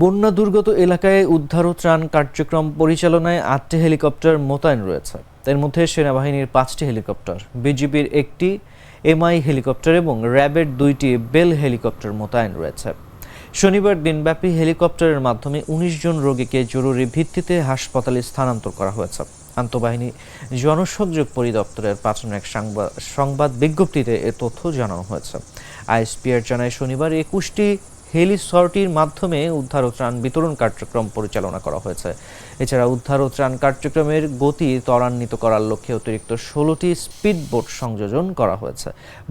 বন্যা দুর্গত এলাকায় উদ্ধার ও ত্রাণ কার্যক্রম পরিচালনায় আটটি হেলিকপ্টার মোতায়েন রয়েছে। এর মধ্যে সেনাবাহিনীর পাঁচটি হেলিকপ্টার, বিজিবির একটি এমআই হেলিকপ্টার এবং র্যাবের দুইটি বেল হেলিকপ্টার মোতায়েন রয়েছে। শনিবার দিনব্যাপী হেলিকপ্টারের মাধ্যমে উনিশ জন রোগীকে জরুরি ভিত্তিতে হাসপাতালে স্থানান্তর করা হয়েছে। আন্তঃবাহিনী জনসংযোগ পরিদপ্তরের পাঠানো এক সংবাদ বিজ্ঞপ্তিতে এ তথ্য জানানো হয়েছে। আইএসপিআর জানায় শনিবার একুশটি হেলি সর্টির মাধ্যমে উদ্ধার ও ত্রাণ বিতরণ কার্যক্রম পরিচালনা করা হয়েছে। এছাড়া উদ্ধার ও ত্রাণ কার্যক্রমের গতি ত্বরান্বিত করার লক্ষ্যে অতিরিক্ত ষোলোটি স্পিড বোট সংযোজন করা হয়েছে।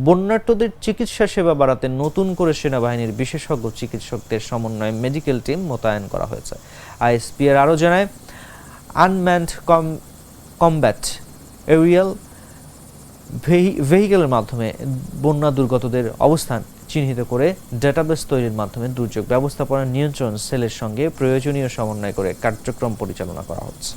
বন্যার্তদের চিকিৎসা সেবা বাড়াতে নতুন করে সেনাবাহিনীর বিশেষজ্ঞ চিকিৎসকদের সমন্বয়ে মেডিকেল টিম মোতায়েন করা হয়েছে। আইএসপিআর আরও জানায়, আনম্যান্ড কম, কমব্যাট এরিয়াল ভেহিকেলের মাধ্যমে বন্যা দুর্গতদের অবস্থান চিহ্নিত করে ডেটাবেস তৈরির মাধ্যমে দুর্যোগ ব্যবস্থাপনা নিয়ন্ত্রণ সেলের সঙ্গে প্রয়োজনীয় সমন্বয় করে কার্যক্রম পরিচালনা করা হচ্ছে।